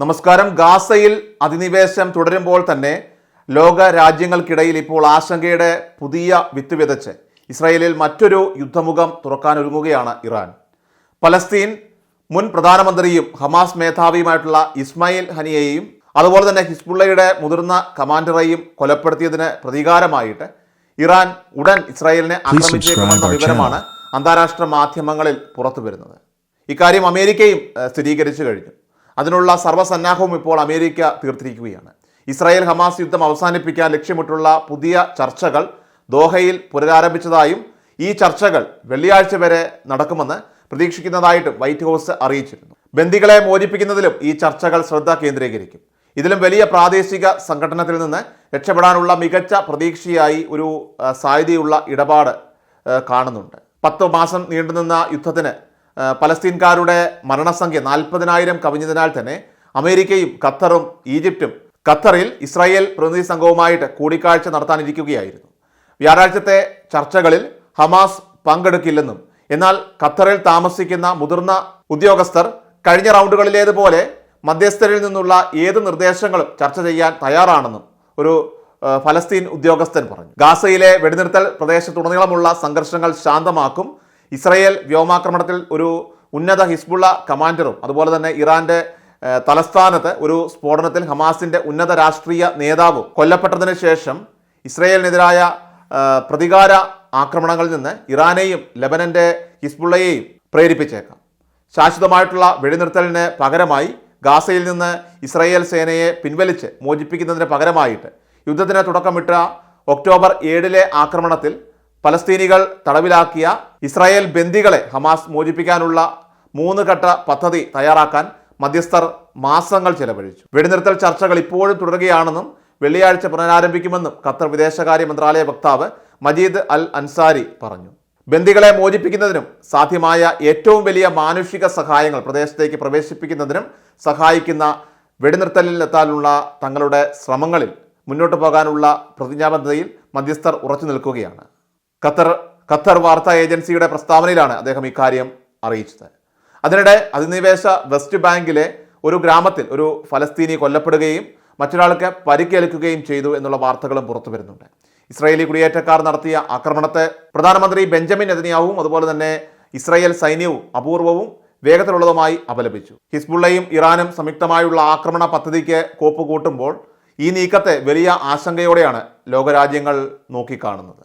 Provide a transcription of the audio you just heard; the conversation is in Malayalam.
നമസ്കാരം. ഗാസയിൽ അധിനിവേശം തുടരുമ്പോൾ തന്നെ ലോക രാജ്യങ്ങൾക്കിടയിൽ ഇപ്പോൾ ആശങ്കയുടെ പുതിയ വിത്ത് വിതച്ച് ഇസ്രായേലിൽ മറ്റൊരു യുദ്ധമുഖം തുറക്കാനൊരുങ്ങുകയാണ് ഇറാൻ. പലസ്തീൻ മുൻ പ്രധാനമന്ത്രിയും ഹമാസ് മേധാവിയുമായിട്ടുള്ള ഇസ്മായിൽ ഹനിയെയും അതുപോലെ തന്നെ ഹിസ്ബുള്ളയുടെ മുതിർന്ന കമാൻഡറെയും കൊലപ്പെടുത്തിയതിന് പ്രതികാരമായിട്ട് ഇറാൻ ഉടൻ ഇസ്രായേലിനെ ആക്രമിച്ചേക്കുമെന്ന വിവരമാണ് അന്താരാഷ്ട്ര മാധ്യമങ്ങളിൽ പുറത്തു വരുന്നത് ഇക്കാര്യം അമേരിക്കയും സ്ഥിരീകരിച്ചു കഴിഞ്ഞു. അതിനുള്ള സർവസന്നാഹവും ഇപ്പോൾ അമേരിക്ക തീർത്തിരിക്കുകയാണ്. ഇസ്രായേൽ ഹമാസ് യുദ്ധം അവസാനിപ്പിക്കാൻ ലക്ഷ്യമിട്ടുള്ള പുതിയ ചർച്ചകൾ ദോഹയിൽ പുനരാരംഭിച്ചതായും ഈ ചർച്ചകൾ വെള്ളിയാഴ്ച വരെ നടക്കുമെന്ന് പ്രതീക്ഷിക്കുന്നതായിട്ടും വൈറ്റ് ഹൗസ് അറിയിച്ചിരുന്നു. ബന്ദികളെ മോചിപ്പിക്കുന്നതിലും ഈ ചർച്ചകൾ ശ്രദ്ധ കേന്ദ്രീകരിക്കും. ഇതിലും വലിയ പ്രാദേശിക സംഘടനത്തിൽ നിന്ന് രക്ഷപ്പെടാനുള്ള മികച്ച പ്രതീക്ഷയായി ഒരു സാധ്യതയുള്ള ഇടപാട് കാണുന്നുണ്ട്. പത്ത് മാസം നീണ്ടുനിന്ന യുദ്ധത്തിന് പലസ്തീൻകാരുടെ മരണസംഖ്യ നാൽപ്പതിനായിരം കവിഞ്ഞതിനാൽ തന്നെ അമേരിക്കയും ഖത്തറും ഈജിപ്തും ഖത്തറിൽ ഇസ്രായേൽ പ്രതിനിധി സംഘവുമായിട്ട് കൂടിക്കാഴ്ച നടത്താനിരിക്കുകയായിരുന്നു. വ്യാഴാഴ്ചത്തെ ചർച്ചകളിൽ ഹമാസ് പങ്കെടുക്കില്ലെന്നും എന്നാൽ ഖത്തറിൽ താമസിക്കുന്ന മുതിർന്ന ഉദ്യോഗസ്ഥർ കഴിഞ്ഞ റൗണ്ടുകളിലേതുപോലെ മധ്യസ്ഥരിൽ നിന്നുള്ള ഏത് നിർദ്ദേശങ്ങളും ചർച്ച ചെയ്യാൻ തയ്യാറാണെന്നും ഒരു ഫലസ്തീൻ ഉദ്യോഗസ്ഥൻ പറഞ്ഞു. ഗാസയിലെ വെടിനിർത്തൽ പ്രദേശത്തുടനീളമുള്ള സംഘർഷങ്ങൾ ശാന്തമാക്കും ഇസ്രയേൽ വ്യോമാക്രമണത്തിൽ ഒരു ഉന്നത ഹിസ്ബുള്ള കമാൻഡറും അതുപോലെ തന്നെ ഇറാന്റെ തലസ്ഥാനത്ത് ഒരു സ്ഫോടനത്തിൽ ഹമാസിന്റെ ഉന്നത രാഷ്ട്രീയ നേതാവും കൊല്ലപ്പെട്ടതിന് ശേഷം ഇസ്രയേലിനെതിരായ പ്രതികാര ആക്രമണങ്ങളിൽ നിന്ന് ഇറാനെയും ലബനന്റെ ഹിസ്ബുള്ളയെയും പ്രേരിപ്പിച്ചേക്കാം. ശാശ്വതമായിട്ടുള്ള വെടിനിർത്തലിന് പകരമായി ഗാസയിൽ നിന്ന് ഇസ്രയേൽ സേനയെ പിൻവലിച്ച് മോചിപ്പിക്കുന്നതിന് പകരമായിട്ട് യുദ്ധത്തിന് തുടക്കമിട്ട ഒക്ടോബർ ഏഴിലെ ആക്രമണത്തിൽ പലസ്തീനികൾ തടവിലാക്കിയ ഇസ്രായേൽ ബന്ദികളെ ഹമാസ് മോചിപ്പിക്കാനുള്ള മൂന്ന് ഘട്ട പദ്ധതി തയ്യാറാക്കാൻ മധ്യസ്ഥർ മാസങ്ങൾ ചെലവഴിച്ചു. വെടിനിർത്തൽ ചർച്ചകൾ ഇപ്പോഴും തുടരുകയാണെന്നും വെള്ളിയാഴ്ച പുനരാരംഭിക്കുമെന്നും ഖത്തർ വിദേശകാര്യ മന്ത്രാലയ വക്താവ് മജീദ് അൽ അൻസാരി പറഞ്ഞു. ബന്ദികളെ മോചിപ്പിക്കുന്നതിനും സാധ്യമായ ഏറ്റവും വലിയ മാനുഷിക സഹായങ്ങൾ പ്രദേശത്തേക്ക് പ്രവേശിപ്പിക്കുന്നതിനും സഹായിക്കുന്ന വെടിനിർത്തലിലെത്താനുള്ള തങ്ങളുടെ ശ്രമങ്ങളിൽ മുന്നോട്ട് പോകാനുള്ള പ്രതിജ്ഞാബദ്ധതയിൽ മധ്യസ്ഥർ ഉറച്ചു നിൽക്കുകയാണ് ഖത്തർ ഖത്തർ വാർത്താ ഏജൻസിയുടെ പ്രസ്താവനയിലാണ് അദ്ദേഹം ഇക്കാര്യം അറിയിച്ചത്. അതിനിടെ അധിനിവേശ വെസ്റ്റ് ബാങ്കിലെ ഒരു ഗ്രാമത്തിൽ ഒരു ഫലസ്തീനി കൊല്ലപ്പെടുകയും മറ്റൊരാൾക്ക് പരിക്കേൽക്കുകയും ചെയ്തു എന്നുള്ള വാർത്തകളും പുറത്തു വരുന്നുണ്ട്. ഇസ്രായേലി കുടിയേറ്റക്കാർ നടത്തിയ ആക്രമണത്തെ പ്രധാനമന്ത്രി ബെഞ്ചമിൻ നെതന്യാവും അതുപോലെ തന്നെ ഇസ്രായേൽ സൈന്യവും അപൂർവവും വേഗത്തിലുള്ളതുമായി അപലപിച്ചു. ഹിസ്ബുള്ളയും ഇറാനും സംയുക്തമായുള്ള ആക്രമണ പദ്ധതിക്ക് കോപ്പ് കൂട്ടുമ്പോൾ ഈ നീക്കത്തെ വലിയ ആശങ്കയോടെയാണ് ലോകരാജ്യങ്ങൾ നോക്കിക്കാണുന്നത്.